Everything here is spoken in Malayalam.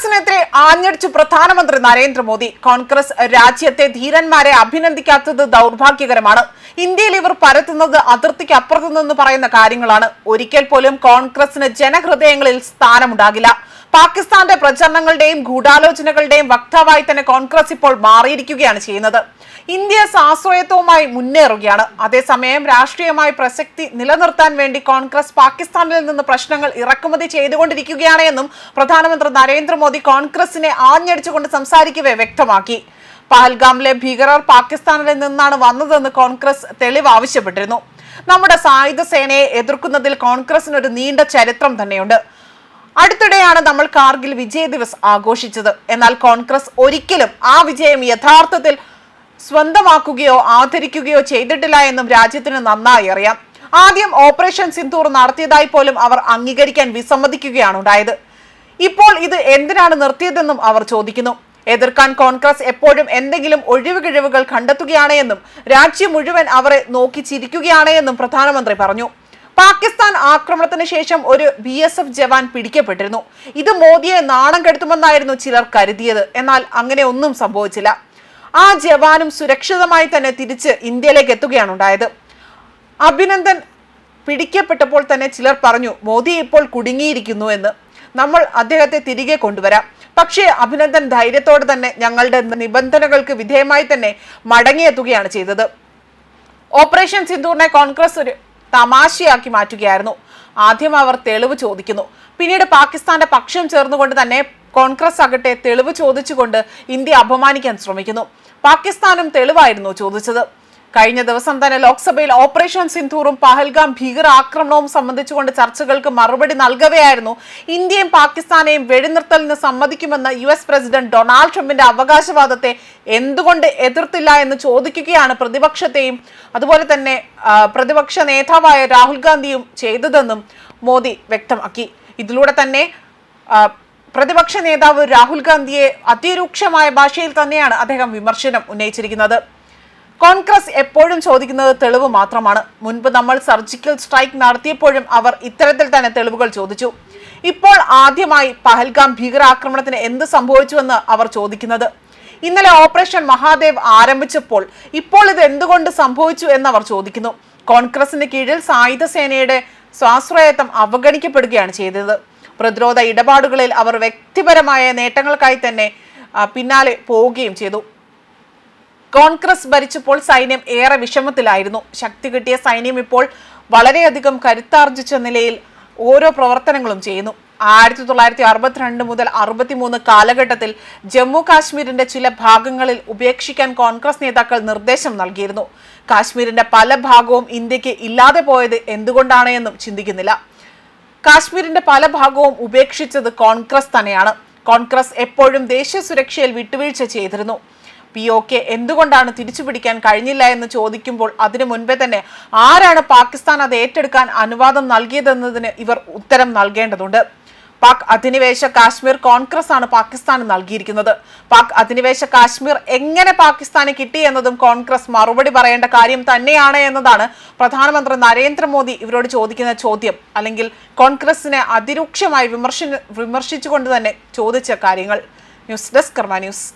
കോൺഗ്രസിനെതിരെ ആഞ്ഞടിച്ചു പ്രധാനമന്ത്രി നരേന്ദ്രമോദി. കോൺഗ്രസ് രാജ്യത്തെ ധീരന്മാരെ അഭിനന്ദിക്കാത്തത് ദൗർഭാഗ്യകരമാണ്. ഇന്ത്യയിൽ ഇവർ പരത്തുന്നത് അതിർത്തിക്ക് അപ്പുറത്തു നിന്ന് പറയുന്ന കാര്യങ്ങളാണ്. ഒരിക്കൽ പോലും കോൺഗ്രസിന് ജനഹൃദയങ്ങളിൽ സ്ഥാനമുണ്ടാകില്ല. പാകിസ്ഥാന്റെ പ്രചരണങ്ങളുടെയും ഗൂഢാലോചനകളുടെയും വക്താവായി തന്നെ കോൺഗ്രസ് ഇപ്പോൾ മാറിയിരിക്കുകയാണ് ചെയ്യുന്നത്. ഇന്ത്യ സ്വാശ്രയത്വവുമായി മുന്നേറുകയാണ്. അതേസമയം രാഷ്ട്രീയമായി പ്രസക്തി നിലനിർത്താൻ വേണ്ടി കോൺഗ്രസ് പാകിസ്ഥാനിൽ നിന്ന് പ്രശ്നങ്ങൾ ഇറക്കുമതി ചെയ്തുകൊണ്ടിരിക്കുകയാണ് എന്നും പ്രധാനമന്ത്രി നരേന്ദ്രമോദി കോൺഗ്രസിനെ ആഞ്ഞടിച്ചുകൊണ്ട് സംസാരിക്കവേ വ്യക്തമാക്കി. പഹൽഗാമിലെ ഭീകരർ പാകിസ്ഥാനിൽ നിന്നാണ് വന്നതെന്ന് കോൺഗ്രസ് തെളിവ് ആവശ്യപ്പെട്ടിരുന്നു. നമ്മുടെ സായുധ സേനയെ എതിർക്കുന്നതിൽ കോൺഗ്രസിന് ഒരു നീണ്ട ചരിത്രം തന്നെയുണ്ട്. അടുത്തിടെയാണ് നമ്മൾ കാർഗിൽ വിജയ ദിവസ് ആഘോഷിച്ചത്. എന്നാൽ കോൺഗ്രസ് ഒരിക്കലും ആ വിജയം യഥാർത്ഥത്തിൽ സ്വന്തമാക്കുകയോ ആദരിക്കുകയോ ചെയ്തിട്ടില്ല എന്നും രാജ്യത്തിന് നന്നായി അറിയാം. ആദ്യം ഓപ്പറേഷൻ സിന്ധൂർ നടത്തിയതായി പോലും അവർ അംഗീകരിക്കാൻ വിസമ്മതിക്കുകയാണ് ഉണ്ടായത്. ഇപ്പോൾ ഇത് എന്തിനാണ് നിർത്തിയതെന്നും അവർ ചോദിക്കുന്നു. എതിർക്കാൻ കോൺഗ്രസ് എപ്പോഴും എന്തെങ്കിലും ഒഴിവുകിഴിവുകൾ കണ്ടെത്തുകയാണ് എന്നും രാജ്യം മുഴുവൻ അവരെ നോക്കി ചിരിക്കുകയാണ് എന്നും പ്രധാനമന്ത്രി പറഞ്ഞു. പാകിസ്ഥാൻ ആക്രമണത്തിന് ശേഷം ഒരു ബി എസ് എഫ് ജവാൻ പിടിക്കപ്പെട്ടിരുന്നു. ഇത് മോദിയെ നാണം കെടുത്തുമെന്നായിരുന്നു ചിലർ കരുതിയത്. എന്നാൽ അങ്ങനെ ഒന്നും സംഭവിച്ചില്ല. ആ ജവാനും സുരക്ഷിതമായി തന്നെ തിരിച്ച് ഇന്ത്യയിലേക്ക് എത്തുകയാണ് ഉണ്ടായത്. അഭിനന്ദൻ പിടിക്കപ്പെട്ടപ്പോൾ തന്നെ ചിലർ പറഞ്ഞു മോദി ഇപ്പോൾ കുടുങ്ങിയിരിക്കുന്നു എന്ന്. നമ്മൾ അദ്ദേഹത്തെ തിരികെ കൊണ്ടുവരാം. പക്ഷേ അഭിനന്ദൻ ധൈര്യത്തോടെ തന്നെ ഞങ്ങളുടെ നിബന്ധനകൾക്ക് വിധേയമായി തന്നെ മടങ്ങിയെത്തുകയാണ് ചെയ്തത്. ഓപ്പറേഷൻ സിന്ദൂറിനെ കോൺഗ്രസ് ഒരു തമാശയാക്കി മാറ്റുകയായിരുന്നു. ആദ്യം അവർ തെളിവ് ചോദിക്കുന്നു. പിന്നീട് പാകിസ്ഥാന്റെ പക്ഷം ചേർന്നുകൊണ്ട് തന്നെ കോൺഗ്രസ് ആകട്ടെ തെളിവ് ചോദിച്ചുകൊണ്ട് ഇന്ത്യ അപമാനിക്കാൻ ശ്രമിക്കുന്നു. പാകിസ്ഥാനും തെളിവായിരുന്നു ചോദിച്ചത്. കഴിഞ്ഞ ദിവസം തന്നെ ലോക്സഭയിൽ ഓപ്പറേഷൻ സിന്ധൂറും പഹൽഗാം ഭീകര ആക്രമണവും സംബന്ധിച്ചുകൊണ്ട് ചർച്ചകൾക്ക് മറുപടി നൽകവെയായിരുന്നു. ഇന്ത്യയും പാകിസ്ഥാനെയും വെടിനിർത്തലിന് സമ്മതിക്കുമെന്ന യു എസ് പ്രസിഡന്റ് ഡൊണാൾഡ് ട്രംപിന്റെ അവകാശവാദത്തെ എന്തുകൊണ്ട് എതിർത്തില്ല എന്ന് ചോദിക്കുകയാണ് പ്രതിപക്ഷത്തെയും അതുപോലെ തന്നെ പ്രതിപക്ഷ നേതാവായ രാഹുൽ ഗാന്ധിയും ചെയ്തതെന്നും മോദി വ്യക്തമാക്കി. ഇതിലൂടെ തന്നെ പ്രതിപക്ഷ നേതാവ് രാഹുൽ ഗാന്ധിയെ അതിരൂക്ഷമായ ഭാഷയിൽ തന്നെയാണ് അദ്ദേഹം വിമർശനം ഉന്നയിച്ചിരിക്കുന്നത്. കോൺഗ്രസ് എപ്പോഴും ചോദിക്കുന്നത് തെളിവ് മാത്രമാണ്. മുൻപ് നമ്മൾ സർജിക്കൽ സ്ട്രൈക്ക് നടത്തിയപ്പോഴും അവർ ഇത്തരത്തിൽ തന്നെ തെളിവുകൾ ചോദിച്ചു. ഇപ്പോൾ ആദ്യമായി പഹൽഗാം ഭീകരാക്രമണത്തിന് എന്ത് സംഭവിച്ചുവെന്ന് അവർ ചോദിക്കുന്നത്. ഇന്നലെ ഓപ്പറേഷൻ മഹാദേവ് ആരംഭിച്ചപ്പോൾ ഇപ്പോൾ ഇത് എന്തുകൊണ്ട് സംഭവിച്ചു എന്ന് അവർ ചോദിക്കുന്നു. കോൺഗ്രസിന് കീഴിൽ സായുധ സേനയുടെ സ്വാശ്രയത്വം അവഗണിക്കപ്പെടുകയാണ് ചെയ്തത്. പ്രതിരോധ ഇടപാടുകളിൽ അവർ വ്യക്തിപരമായ നേട്ടങ്ങൾക്കായി തന്നെ പിന്നാലെ പോവുകയും ചെയ്തു. കോൺഗ്രസ് ഭരിച്ചപ്പോൾ സൈന്യം ഏറെ വിഷമത്തിലായിരുന്നു. ശക്തി കിട്ടിയ സൈന്യം ഇപ്പോൾ വളരെയധികം കരുത്താർജിച്ച നിലയിൽ ഓരോ പ്രവർത്തനങ്ങളും ചെയ്യുന്നു. ആയിരത്തി തൊള്ളായിരത്തി അറുപത്തിരണ്ട് മുതൽ അറുപത്തിമൂന്ന് കാലഘട്ടത്തിൽ ജമ്മു കാശ്മീരിന്റെ ചില ഭാഗങ്ങളിൽ ഉപേക്ഷിക്കാൻ കോൺഗ്രസ് നേതാക്കൾ നിർദ്ദേശം നൽകിയിരുന്നു. കാശ്മീരിന്റെ പല ഭാഗവും ഇന്ത്യയ്ക്ക് ഇല്ലാതെ പോയത് എന്തുകൊണ്ടാണ് എന്നും ചിന്തിക്കുന്നില്ല. കാശ്മീരിന്റെ പല ഭാഗവും ഉപേക്ഷിച്ചത് കോൺഗ്രസ് തന്നെയാണ്. കോൺഗ്രസ് എപ്പോഴും ദേശീയ സുരക്ഷയിൽ വിട്ടുവീഴ്ച ചെയ്തിരുന്നു. പി ഒ കെ എന്തുകൊണ്ടാണ് തിരിച്ചുപിടിക്കാൻ കഴിഞ്ഞില്ല എന്ന് ചോദിക്കുമ്പോൾ അതിനു മുൻപേ തന്നെ ആരാണ് പാകിസ്ഥാൻ അത് ഏറ്റെടുക്കാൻ അനുവാദം നൽകിയതെന്നതിന് ഇവർ ഉത്തരം നൽകേണ്ടതുണ്ട്. പാക് അധിനിവേശ കാശ്മീർ കോൺഗ്രസ് ആണ് പാകിസ്ഥാന് നൽകിയിരിക്കുന്നത്. പാക് അധിനിവേശ കാശ്മീർ എങ്ങനെ പാകിസ്ഥാന് കിട്ടി എന്നതും കോൺഗ്രസ് മറുപടി പറയേണ്ട കാര്യം തന്നെയാണ് എന്നതാണ് പ്രധാനമന്ത്രി നരേന്ദ്രമോദി ഇവരോട് ചോദിക്കുന്ന ചോദ്യം. അല്ലെങ്കിൽ കോൺഗ്രസിനെ അതിരൂക്ഷമായി വിമർശി വിമർശിച്ചുകൊണ്ട് തന്നെ ചോദിച്ച കാര്യങ്ങൾ. News desk Karma news.